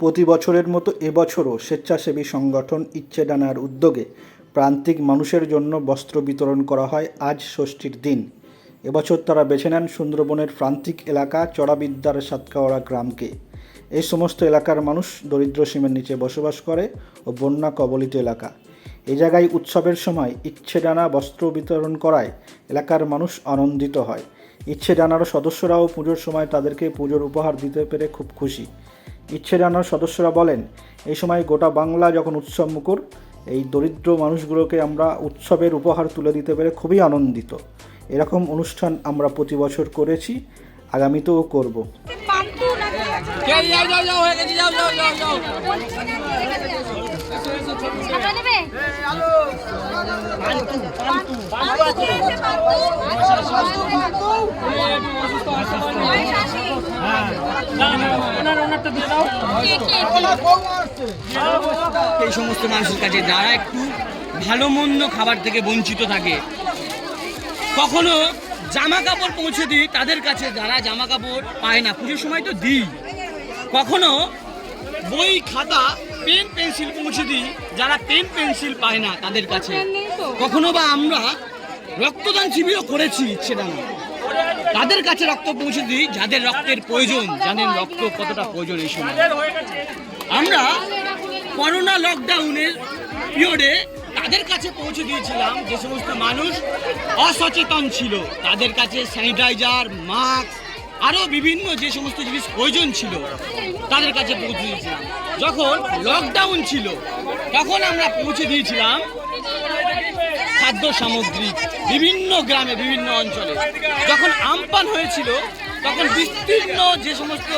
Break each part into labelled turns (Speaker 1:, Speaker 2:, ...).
Speaker 1: প্রতি বছরের মতো এবছরও স্বেচ্ছাসেবী সংগঠন ইচ্ছে ডানার উদ্যোগে প্রান্তিক মানুষের জন্য বস্ত্র বিতরণ করা হয় আজ ষষ্ঠীর দিন। এবছর তারা বেছে নেন সুন্দরবনের প্রান্তিক এলাকা চড়াবিদ্যার সাতকাওড়া গ্রামকে। এই সমস্ত এলাকার মানুষ দরিদ্র সীমার নিচে বসবাস করে ও বন্যা কবলিত এলাকা। এই জায়গায় উৎসবের সময় ইচ্ছে ডানা বস্ত্র বিতরণ করায় এলাকার মানুষ আনন্দিত হয়। ইচ্ছে ডানার সদস্যরাও পুজোর সময় তাদেরকে পুজোর উপহার দিতে পেরে খুব খুশি। ইচ্ছে জানার সদস্যরা বলেন, এই সময় গোটা বাংলা যখন উৎসব মুখর, এই দরিদ্র মানুষগুলোকে আমরা উৎসবের উপহার তুলে দিতে পেরে খুবই আনন্দিত। এরকম অনুষ্ঠান আমরা প্রতি বছর করেছি, আগামীতেও করব
Speaker 2: যাও যাও যাও যাও হয়ে গেছে যাও যাও যাও যাও
Speaker 3: ছাতা নেবে
Speaker 2: এই সমস্ত মানুষের কাছে যারা একটু ভালো মন্দ খাবার থেকে বঞ্চিত থাকে, কখনো জামা কাপড় পৌঁছে দিই তাদের কাছে, যারা জামা কাপড় পায় না। পুজোর সময় তো দিই। কখনো বই, খাতা পেন পেন্সিল পৌঁছে দিই যারা পেন পেন্সিল পায় না তাদের কাছে। কখনো বা আমরা রক্তদান শিবিরও করেছি ইচ্ছে না। তাদের কাছে রক্ত পৌঁছে দিই যাদের রক্তের প্রয়োজন জানেন রক্ত কতটা প্রয়োজন এই সময়। আমরা করোনা লকডাউনের পিরিয়ডে তাদের কাছে পৌঁছে দিয়েছিলাম যে সমস্ত মানুষ অসচেতন ছিল। তাদের কাছে স্যানিটাইজার মাস্ক আরও বিভিন্ন যে সমস্ত জিনিস প্রয়োজন ছিল তাদের কাছে পৌঁছে দিয়েছিলাম। যখন লকডাউন ছিল, তখন আমরা পৌঁছে দিয়েছিলাম খাদ্য সামগ্রী বিভিন্ন গ্রামে, বিভিন্ন অঞ্চলে। যখন আমপান হয়েছিল, তখন বিস্তীর্ণ যে সমস্ত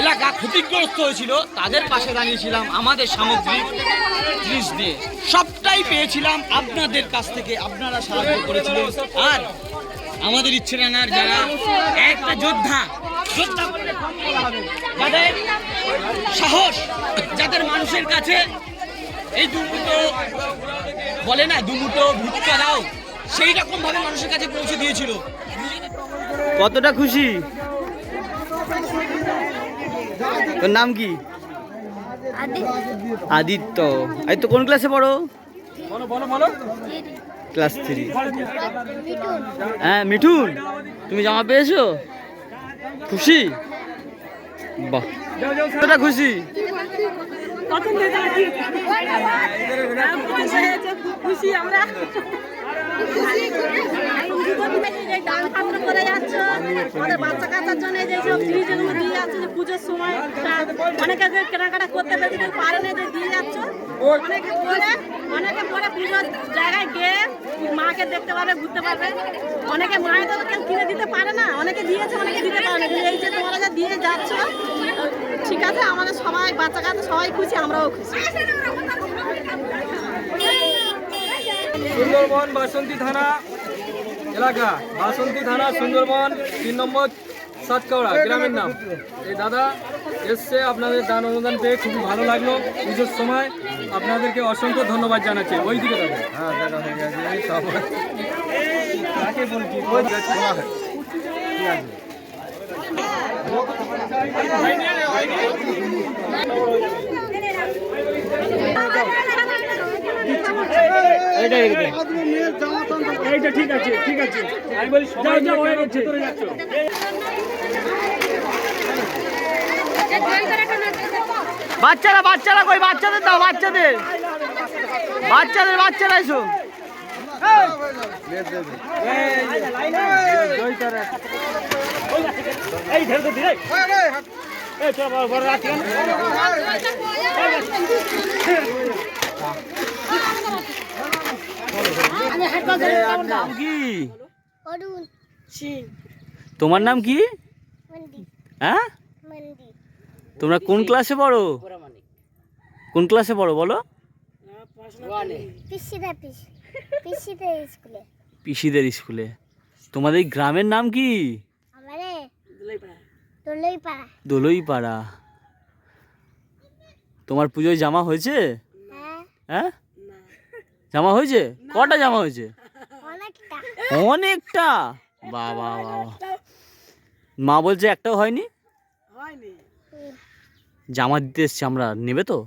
Speaker 2: এলাকা ক্ষতিগ্রস্ত হয়েছিল, তাদের পাশে দাঁড়িয়েছিলাম আমাদের সামগ্রিক জিনিস দিয়ে। সবটাই পেয়েছিলাম আপনাদের কাছ থেকে, আপনারা সাহায্য করেছিলেন। আর আমাদের ইচ্ছে রানার যারা একটা যোদ্ধা কম বলা হবে। যাদের সাহস যাদের মানুষের কাছে এই দুমুটো বলে না দুমুটো ভিক্ষা দাও সেই রকম ভাবে মানুষের কাছে পৌঁছে দিয়েছিল।
Speaker 4: কতটা খুশি? তোর নাম কি? আদিত্য। এই তো কোন ক্লাসে পড়ো? ক্লাস থ্রি হ্যাঁ মিঠুন। তুমি জামা পেয়েছ? খুশি বাহ কতটা খুশি
Speaker 5: খুশি আমরা বাচ্চা কাচ্চার জন্য যে সব দিয়ে যাচ্ছ পুজোর সময় অনেকে যে কেনাকাটা করতে পেরেছে পারে না দিয়ে যাচ্ছ। অনেকে অনেকে পরে পুজোর জায়গায় গিয়ে মাকে দেখতে পারবে, ঘুরতে পারবে। অনেকে মায়ের কেউ কিনে দিতে পারে না, অনেকে দিয়েছে, অনেকে দিতে পারে না। এই যে তোমরা দিয়ে যাচ্ছ, ঠিক আছে, আমাদের সবাই, বাচ্চা কাচ্চা সবাই খুশি, আমরাও খুশি।
Speaker 6: সুন্দরবন বাসন্তী থানা এলাকা বাসন্তী থানা সুন্দরবন তিন নম্বর সাতকাওড়া গ্রামের নাম। এই দাদা এসছে আপনাদের দান অনুদান পেয়ে খুবই ভালো লাগল। পুজোর সময় আপনাদেরকে অসংখ্য ধন্যবাদ জানাচ্ছি। ওই দিকে দাদা। হ্যাঁ দেখা হয়ে গেছে কাকে বলছি। ঠিক আছে। এইটা ঠিক আছে ঠিক আছে। আমি বলি সবাই যাও হয়ে গেছে ভেতরে যাচ্ছ।
Speaker 4: বাচ্চারা বাচ্চারা কই? বাচ্চাদের দাও বাচ্চাদের। বাচ্চাদের বাচ্চারা এসো।
Speaker 6: এই ধরে তো দিলে এই চল বড় বড় রাখি
Speaker 4: নাম কি? তোমার নাম কি? হ্যাঁ? তোমরা কোন ক্লাসে পড়ো? কোন ক্লাসে পড়ো বলো? পিসিদের স্কুলে। তোমাদের এই গ্রামের নাম কি?
Speaker 3: আমারে দোলই পাড়া
Speaker 4: দোলই পাড়া তোমার পুজোয় জামা হয়েছে?
Speaker 3: হ্যাঁ।
Speaker 4: হ্যাঁ? জামা হয়েছে? কটা জামা হয়েছে?
Speaker 3: অনেকটা।
Speaker 4: বাবা বাবা। মা বলছে একটাও হয়নি?
Speaker 2: জামা দিতে এসছি আমরা। নেবে তো?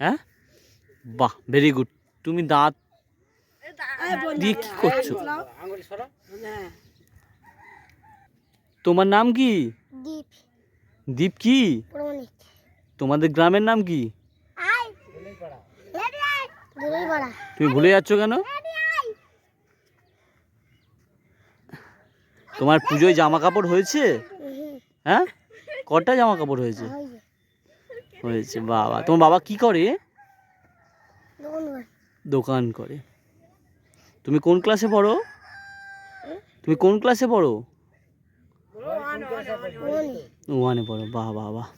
Speaker 2: হ্যাঁ? বাহ ভেরি গুড তুমি দাঁত দিয়ে কি করছ? তোমার নাম কি?
Speaker 4: দীপ।
Speaker 2: দীপ কি? তোমাদের গ্রামের নাম কি? তুমি ভুলে যাচ্ছ কেন? তোমার পুজোয় জামা কাপড় হয়েছে? হ্যাঁ? কটা জামা কাপড় হয়েছে? হয়েছে, বাবা। তোমার বাবা কি করে?
Speaker 4: দোকান
Speaker 2: করে। তুমি কোন ক্লাসে পড়ো? তুমি কোন ক্লাসে পড়ো? ওয়ানে পড়ো, বাহ বাহ বাহ।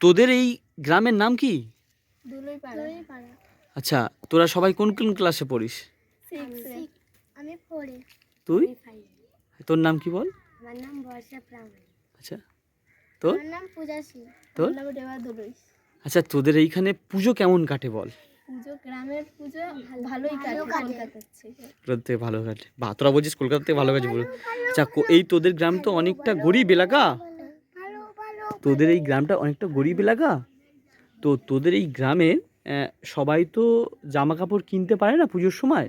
Speaker 2: তোদের এই গ্রামের নাম কি? আচ্ছা তোরা সবাই কোন কোন ক্লাসে পড়িস?
Speaker 4: আমি পড়ি
Speaker 2: তুই? তোর নাম কি বল?
Speaker 4: আমার নাম বর্ষা প্রামাণিক।
Speaker 2: আচ্ছা তোর?
Speaker 4: নাম পূজা সিং
Speaker 2: তোর
Speaker 4: নাম দেবা দলুই
Speaker 2: আচ্ছা তোদের এইখানে পুজো কেমন কাটে বল?
Speaker 4: পুজো গ্রামের পুজো ভালোই কাটে
Speaker 2: কলকাতা থেকে। ভালো কাটে। বা তোরা বলছিস কলকাতা থেকে ভালো কাটে বলে আচ্ছা কো- এই তোদের গ্রাম তো অনেকটা গরিব এলাকা? তোদের এই গ্রামটা অনেকটা গরিব এলাকা? তো তোদের এই গ্রামে সবাই তো জামা কাপড় কিনতে পারে না পুজোর সময়।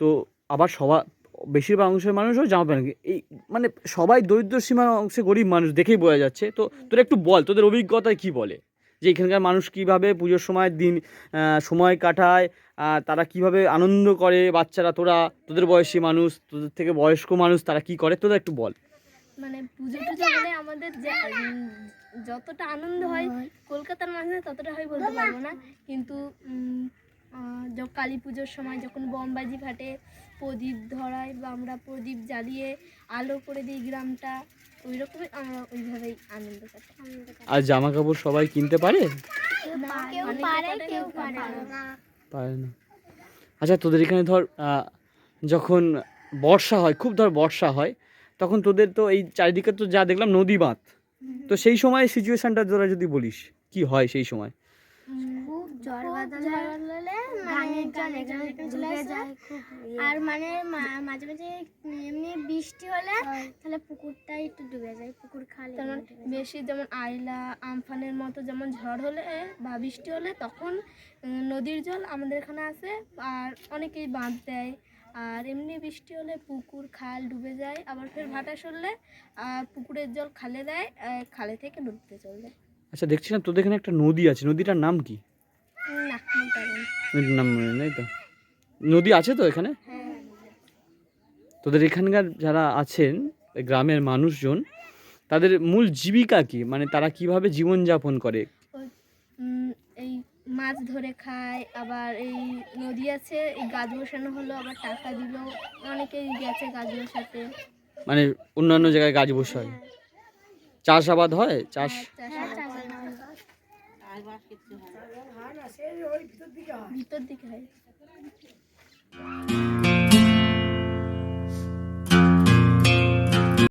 Speaker 2: তো আবার সবাই বেশিরভাগ অংশের মানুষও জামা প্যান্ট এই মানে সবাই দরিদ্র সীমা অংশে গরিব মানুষ দেখেই বোঝা যাচ্ছে। তো তোরা একটু বল তোদের অভিজ্ঞতায় কি বলে? যে এখানকার মানুষ কীভাবে পুজোর সময় দিন সময় কাটায় তারা কীভাবে আনন্দ করে বাচ্চারা তোরা তোদের বয়সী মানুষ তোদের থেকে বয়স্ক মানুষ তারা কি করে? তোরা একটু বল।
Speaker 7: মানে পুজো টুজো আমাদের যে উম, যতটা আনন্দ হয় কলকাতার মাঝে ততটা হয় বলতে পারব না। কিন্তু কালী পুজোর সময় যখন বমবাজি ফাটে প্রদীপ ধরায় বা আমরা প্রদীপ জ্বালিয়ে আলো করে দিই গ্রামটা ওই রকমই আমরা ওইভাবেই আনন্দ কাটাই
Speaker 2: আর জামা কাপড় সবাই কিনতে পারে?
Speaker 4: পারে না।
Speaker 2: আচ্ছা তোদের এখানে ধর যখন বর্ষা হয় খুব ধর বর্ষা হয় তখন তোদের তো এই চারিদিকে তো যা দেখলাম নদী বাঁধ। তো সেই সময় সিচুয়েশনটা তোরা যদি বলিস কি হয় সেই সময়?
Speaker 4: খুব জ্বর বাদল হলে গানের জল এখানে যায় আর মানে মাঝে মাঝে এমনি বৃষ্টি হলে তাহলে পুকুরটা একটু ডুবে যায় পুকুর খালি
Speaker 7: যেমন বেশি যেমন আইলা আমফানের মতো যেমন ঝড় হলে বা বৃষ্টি হলে তখন নদীর জল আমাদের এখানে আসে আর অনেকেই বাঁধ দেয়। আর এমনি বৃষ্টি হলে পুকুর খাল ডুবে যায়। আবার ফের ভাটা সরলে আর পুকুরের জল খালে দেয় খালে থেকে নদীতে চলে যায়।
Speaker 2: আচ্ছা দেখছিলাম তোদের এখানে একটা নদী আছে। নদীটার নাম কি?
Speaker 7: না।
Speaker 2: নদীর নাম মনে নেই তো? নদী আছে তো এখানে? তোদের এখানকার যারা আছেন গ্রামের মানুষজন তাদের মূল জীবিকা কি? মানে তারা কীভাবে জীবনযাপন করে?
Speaker 7: মাছ ধরে খায় আবার এই নদী আছে এই গাছ বসানো হলো আবার টাকা দিল অনেকেই গেছে গাছ বসাতে।
Speaker 2: মানে অন্যান্য জায়গায় গাছ বসায়। চাষ? চাষাবাদ হয়। চাষ
Speaker 7: ভিতর দিকে হয়।